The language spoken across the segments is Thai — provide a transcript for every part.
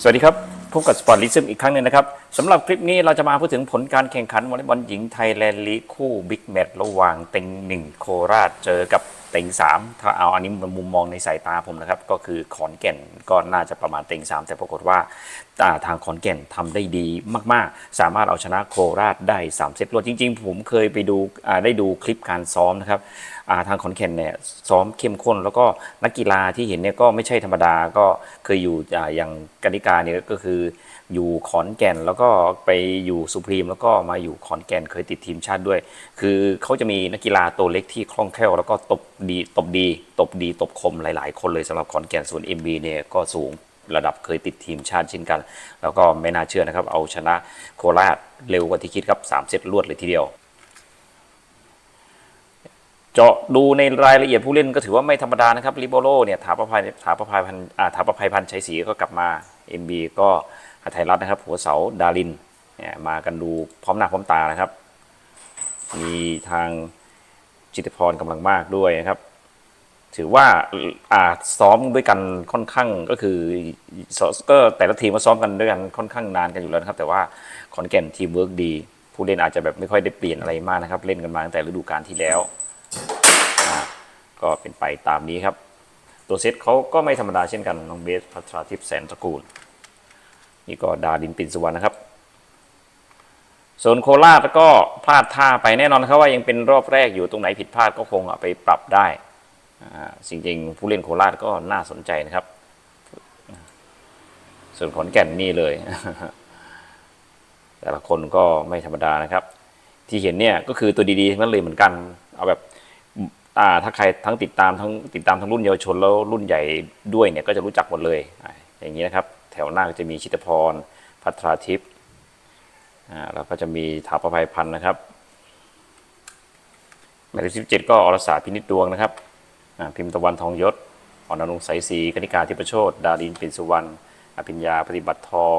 สวัสดีครับพบกับสปอร์ตลิซึมอีกครั้งหนึ่งนะครับสำหรับคลิปนี้เราจะมาพูดถึงผลการแข่งขันวอลเลย์บอลหญิงไทยแลนด์ลีกคู่บิ๊กแมตช์ระหว่างเต็งหนึ่งโคราชเจอกับเต็งสามถ้าเอาอันนี้มุมมองในสายตาผมนะครับ ก็คือขอนแก่นก็น่าจะประมาณเต็งสามแต่ปรากฏว่าทางขอนแก่นทำได้ดีมากๆ สามารถเอาชนะโคราชได้สามเซตรวดจริง ๆ ผมเคยไปดูได้ดูคลิปการซ้อมนะครับทางขอนแก่นเนี่ยซ้อมเข้มข้น แล้วก็นักกีฬาที่เห็นเนี่ยก็ไม่ใช่ธรรมดาก็เคยอยู่อย่างกนิกาเนี่ยก็คืออยู่ขอนแก่นแล้วก็ไปอยู่สุพรีมแล้วก็มาอยู่ขอนแก่นเคยติดทีมชาติด้วย คือเขาจะมีนักกีฬาตัวเล็กที่คล่องแคล่วแล้วก็ตบดีตบดีตบดีตบคมหลาย ๆ คนเลยสำหรับขอนแก่นส่วน MB เนี่ยก็สูงระดับเคยติดทีมชาติเช่นกัน แล้วก็ไม่น่าเชื่อนะครับ เอาชนะโคราชเร็วกว่าที่คิดครับสามเซตรวดเลยทีเดียว เจาะดูในรายละเอียดผู้เล่นก็ถือว่าไม่ธรรมดานะครับลิโบโรเนี่ยถาประภัยถาประภัยพันอ่าถาประภัยพันชัยศรีก็กลับมา MB ก็หไทยรัฐนะครับ หัวเสาดารินเนี่ยมากันดูพร้อมหน้าพร้อมตานะครับ มีทางจิตพรกำลังมากด้วยนะครับ ถือว่าอ่าซ้อมด้วยกันค่อนข้างก็คือก็แต่ละทีมก็ซ้อมกันด้วยกันค่อนข้างนานกันอยู่แล้วนะครับ แต่ว่าขอนแก่นทีมเวิร์กดี ผู้เล่นอาจจะแบบไม่ค่อยได้เปลี่ยนอะไรมากนะครับ เล่นกันมาตั้งแต่ฤดูกาลที่แล้ว ก็เป็นไปตามนี้ครับ ตัวเซตเขาก็ไม่ธรรมดาเช่นกันน้องเบสพัทราทิพย์แสนตระกูล นี่ก็ดาดินปินสุวรรณนะครับส่วนโคราชก็พลาดท่าไปแน่นอนครับว่ายังเป็นรอบแรกอยู่ตรงไหนผิดพลาดก็คงไปปรับได้อ่าจริงๆผู้เล่นโคราชก็น่าสนใจนะครับ ส่วนขอนแก่นนี่เลย แต่ละคนก็ไม่ธรรมดานะครับ ที่เห็นเนี่ยก็คือตัวดีๆทั้งนั้นเลยเหมือนกัน เอาแบบ อ่าถ้าใครทั้งติดตามทั้งติดตามทั้งรุ่นเยาวชนแล้วรุ่นใหญ่ด้วยเนี่ยก็จะรู้จักหมดเลยอ่าอย่างนี้นะครับ แถวหน้าก็จะมีชิตพร พัทราทิพย์อ่าแล้วก็จะมีถาประภัยพันธ์นะครับหมายเลขสิบเจ็ดก็อรสาพินิจดวงนะครับอ่าพิมพ์ตะวันทองยศอ่อนนุงสายศรีกนิการทิพโชตดารินปิ่นสุวรรณอภิญญาปฏิบัติทอง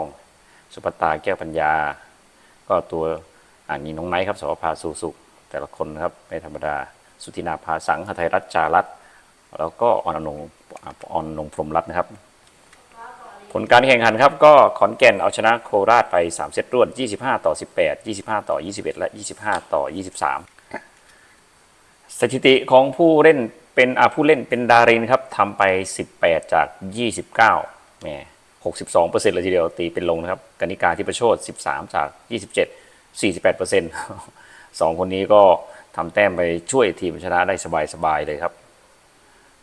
สุภตาแก้วปัญญา ก็ตัวอ่านี่น้องไนท์ครับสวภาสุสุขแต่ละคนนะครับไม่ธรรมดา สุธินาภาสังหไทยรัฐจารัตแล้วก็ออนอนงออนนงพรมรัตนะครับ ผลการแข่งขันครับก็ขอนแก่นเอาชนะโคราชไป 3 เซตรวด 25 ต่อ 18 25 ต่อ 21 และ 25 ต่อ 23 สถิติของผู้เล่นเป็นผู้เล่นเป็นดารินครับทำไป 18 จาก 29แหม62เปอร์เซ็นต์เลยทีเดียวตีเป็นลงนะครับกนิการที่ประโชด13 จาก 27 48เปอร์เซ็นต์สองคนนี้ก็ ทำแต้มไปช่วยทีมชนะได้สบายๆเลยครับ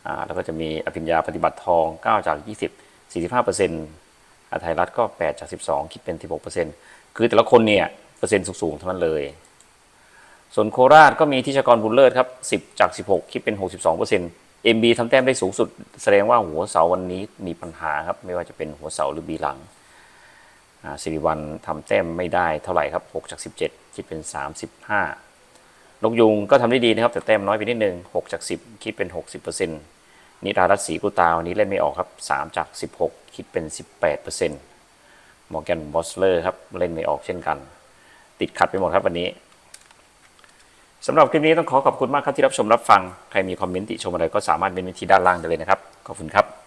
อ่าแล้วก็จะมีอภิญญาปฏิบัติทอง 9 จาก 20 45เปอไทยรัฐก็ 8 จาก 12 คิดเป็น 16เปอร์เซ็นต์คือแต่ละคนเนี่ยเปอร์เซ็นต์สูงๆทั้งนั้นเลย ส่วนโคราชก็มีทิชกรบุญเลิศครับ 10 จาก 16 คิดเป็น 62เปอร์เซ็นต์ MB ทำแต้มได้สูงสุด แสดงว่าหัวเสาวันนี้มีปัญหาครับ ไม่ว่าจะเป็นหัวเสาหรือบีหลังอ่าสิริวัลทำแต้มไม่ได้เท่าไหร่ครับ 6 จาก 17 คิดเป็น 35 นกยุงก็ทำได้ดีนะครับแต่แต้มน้อยไปนิดนึง6จาก 10 คิดเป็น 60เปอร์เซ็นต์นิรารัตน์ศรีกุตาวันนี้เล่นไม่ออกครับ 3 จาก 16 คิดเป็น 18เปอร์เซ็นต์มอร์แกนบอสเลอร์ครับเล่นไม่ออกเช่นกัน ติดขัดไปหมดครับวันนี้สำหรับคลิปนี้ต้องขอขอบคุณมากครับที่รับชมรับฟัง ใครมีคอมเมนต์ติชมอะไรก็สามารถเป็นวิธีด้านล่างได้เลยนะครับ ขอบคุณครับ